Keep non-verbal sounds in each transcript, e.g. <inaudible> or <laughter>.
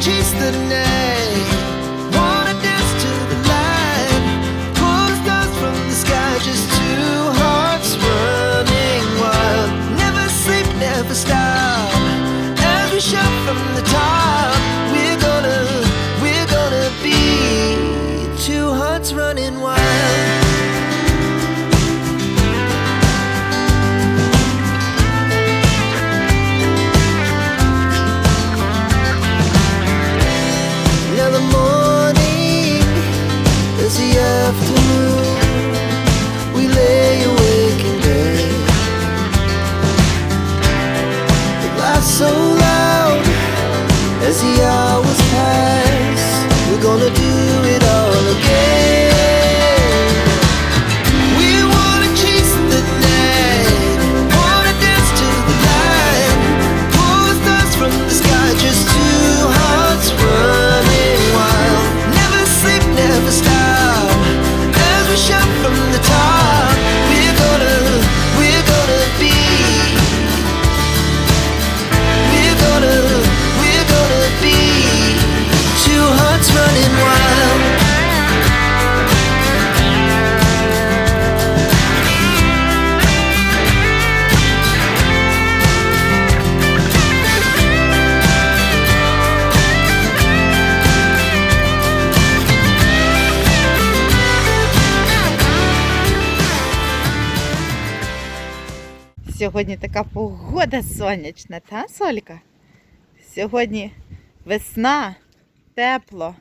Chase the night, wanna dance to the light, stars from the sky, just two hearts running wild. Never sleep, never stop. As we shout from the top, Сьогодні така погода сонячна, та, Солька? Сьогодні весна, тепло,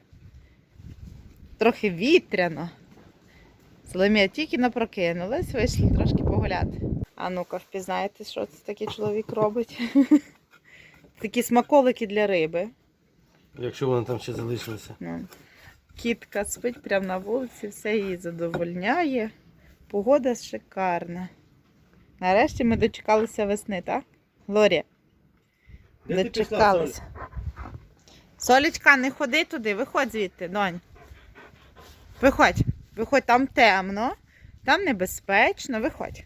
трохи вітряно. Соломія тільки напрокинулась, вийшли трошки погуляти. А ну-ка, впізнаєте, що це такий чоловік робить? <laughs> Такі смаколики для риби. Якщо вона там ще залишилася. Ну, Кітка спить прямо на вулиці, все її задовольняє. Погода шикарна. Нарешті ми дочекалися весни, так? Глорія? Дочекалися. Солічка, не ходи туди, виходь звідти, донь. Виходь, виходь, там темно, там небезпечно, виходь.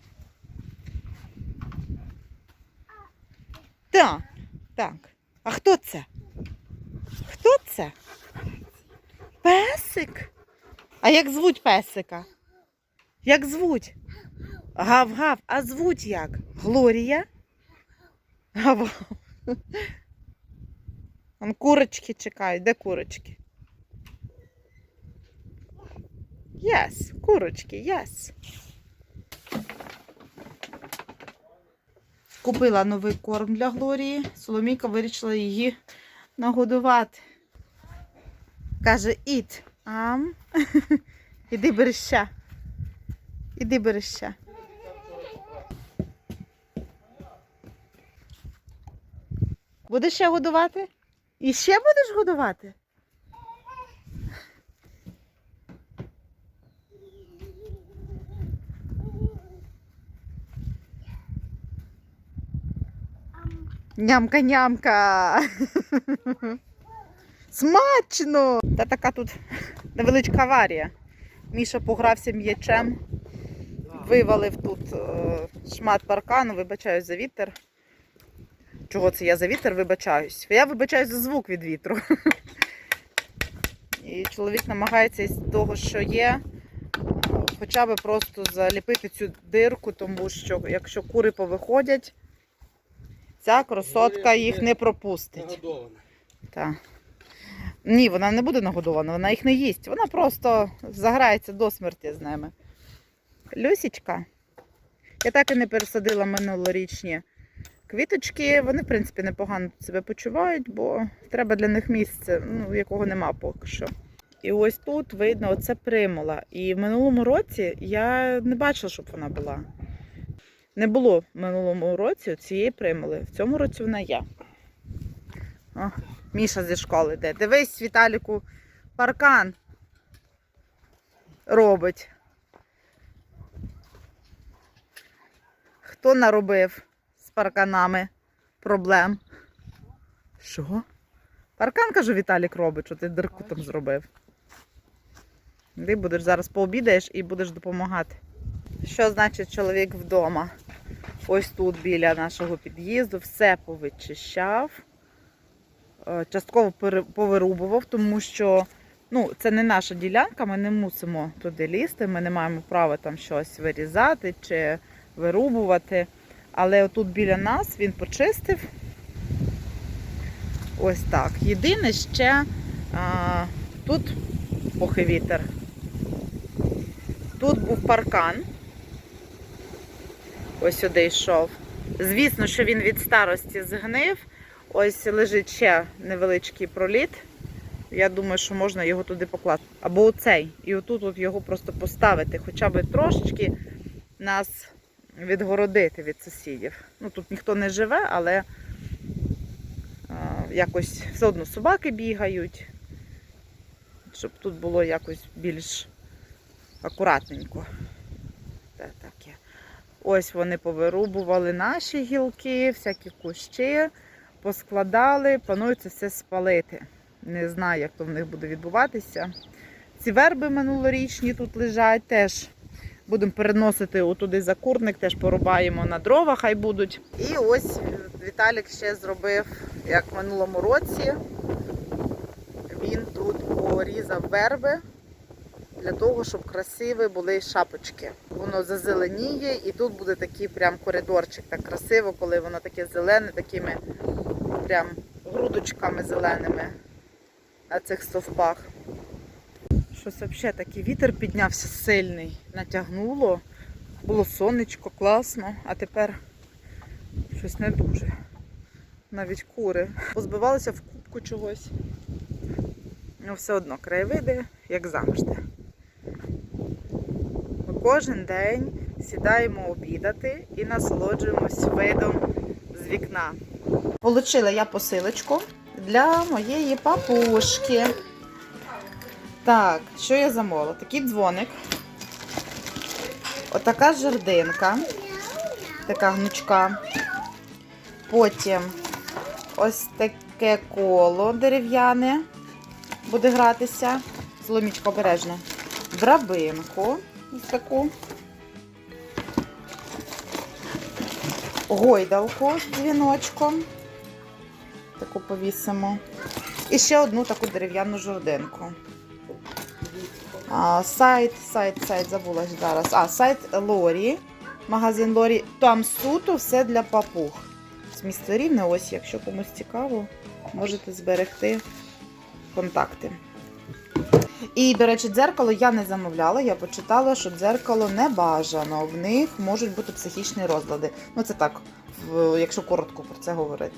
Так, так. А хто це? Хто це? Песик? А як звуть песика? Як звуть? Гав-гав, а звуть як? Глорія? Гав. Вон курочки чекають. Де курочки? Єс, курочки, єс. Купила новий корм для Глорії. Соломійка вирішила її нагодувати. Каже, ід. Ам. <laughs> Іди бери ще. Іди бери Будеш ще годувати? І ще будеш годувати? Нямка-нямка. Смачно! Та така тут невеличка аварія. Міша погрався м'ячем, вивалив тут е, шмат паркану, вибачаюсь за вітер. Чого це я за вітер вибачаюсь? Я вибачаюсь за звук від вітру. І чоловік намагається із того, що є, хоча б просто заліпити цю дирку, тому що якщо кури повиходять, ця красотка їх не пропустить. Так. Ні, вона не буде нагодована, вона їх не їсть. Вона просто заграється до смерті з ними. Люсічка. Я так і не пересадила минулорічні квіточки. Вони, в принципі, непогано себе почувають, бо треба для них місце, ну, якого нема поки що. І ось тут видно, оце примула. І в минулому році я не бачила, щоб вона була. Не було в минулому році цієї примули. В цьому році вона є. О, Міша зі школи йде. Дивись, Віталіку, паркан робить. Хто наробив парканами проблем? Що? Паркан, кажу, Віталік робить, що ти дирку там зробив. Ти будеш зараз пообідаєш і будеш допомагати. Що значить чоловік вдома? Ось тут біля нашого під'їзду все повичищав, е, частково повирубував, тому що ну, це не наша ділянка, ми не мусимо туди лізти, ми не маємо права там щось вирізати чи вирубувати. Але отут біля нас він почистив. Ось так. Єдине ще а, тут охи вітер. Тут був паркан. Ось сюди йшов. Звісно, що він від старості згнив. Ось лежить ще невеличкий проліт. Я думаю, що можна його туди покласти. Або оцей. І отут от його просто поставити, хоча б трошечки нас відгородити від сусідів. Ну тут ніхто не живе, але а, якось все одно собаки бігають, щоб тут було якось більш акуратненько. Те таке. Ось вони повирубували наші гілки, всякі кущі, поскладали, планують це все спалити. Не знаю, як то в них буде відбуватися. Ці верби минулорічні тут лежать теж. Будемо переносити отуди за курник, теж порубаємо на дрова, хай будуть. І ось Віталік ще зробив, як в минулому році. Він тут порізав верби для того, щоб красиві були шапочки. Воно зазеленіє і тут буде такий прям коридорчик. Так красиво, коли воно таке зелене, такими прям грудочками зеленими на цих стовпах. Щось взагалі такий вітер піднявся сильний, натягнуло. Було сонечко, класно, а тепер щось не дуже. Навіть кури. Позбивалися в кубку чогось. Ну, все одно краєвиди, як завжди. Ми кожен день сідаємо обідати і насолоджуємось видом з вікна. Получила я посилочку для моєї папушки. Так, що я замовила? Такий дзвоник. Отака жердинка. Така гнучка. Потім ось таке коло дерев'яне буде гратися. Зломічка обережно. Драбинку. Ось таку. Гойдалку з дзвіночком. Таку повісимо. І ще одну таку дерев'яну жердинку. А, сайт, сайт, сайт, забула зараз. А, сайт Лорі. Магазин Лорі. Там суто все для папуг. З міста Рівне, ось, якщо комусь цікаво, можете зберегти контакти. І, до речі, дзеркало я не замовляла. Я почитала, що дзеркало не бажано. В них можуть бути психічні розлади. Ну, це так, якщо коротко про це говорити.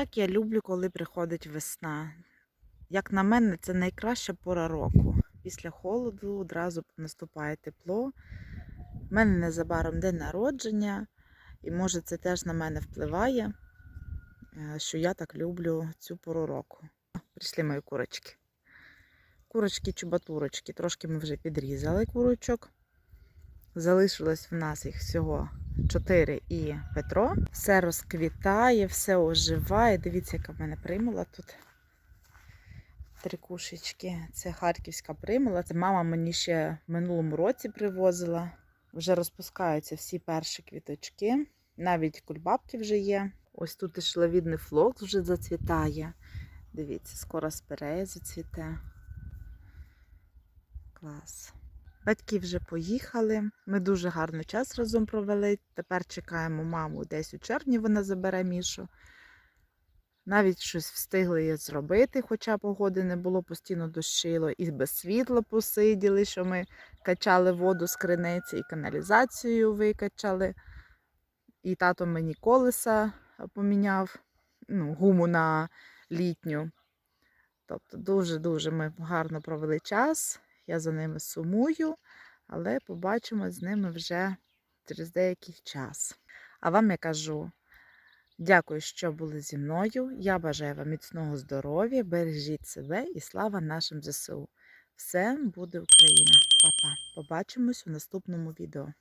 Як я люблю, коли приходить весна. Як на мене, це найкраща пора року. Після холоду одразу наступає тепло. У мене незабаром день народження, і може це теж на мене впливає, е, що я так люблю цю пору року. Прийшли мої курочки. Курочки чубатурочки. Трошки ми вже підрізали курочок. Залишилось в нас їх всього 4 і Петро. Все розквітає, все оживає. Дивіться, яка в мене примула тут. Три кушечки. Це харківська примула. Це мама мені ще в минулому році привозила. Вже розпускаються всі перші квіточки. Навіть кульбабки вже є. Ось тут і шлавідний флокс вже зацвітає. Дивіться, скоро спирея зацвіте. Клас. Батьки вже поїхали. Ми дуже гарний час разом провели. Тепер чекаємо маму десь у червні, вона забере Мішу. Навіть щось встигли зробити, хоча погоди не було, постійно дощило, і без світла посиділи, що ми качали воду з криниці і каналізацію викачали. І тато мені колеса поміняв, ну, гуму на літню. Тобто дуже-дуже ми гарно провели час. Я за ними сумую, але побачимо з ними вже через деякий час. А вам я кажу дякую, що були зі мною. Я бажаю вам міцного здоров'я, бережіть себе і слава нашим ЗСУ. Все буде Україна. Па-па. Побачимось у наступному відео.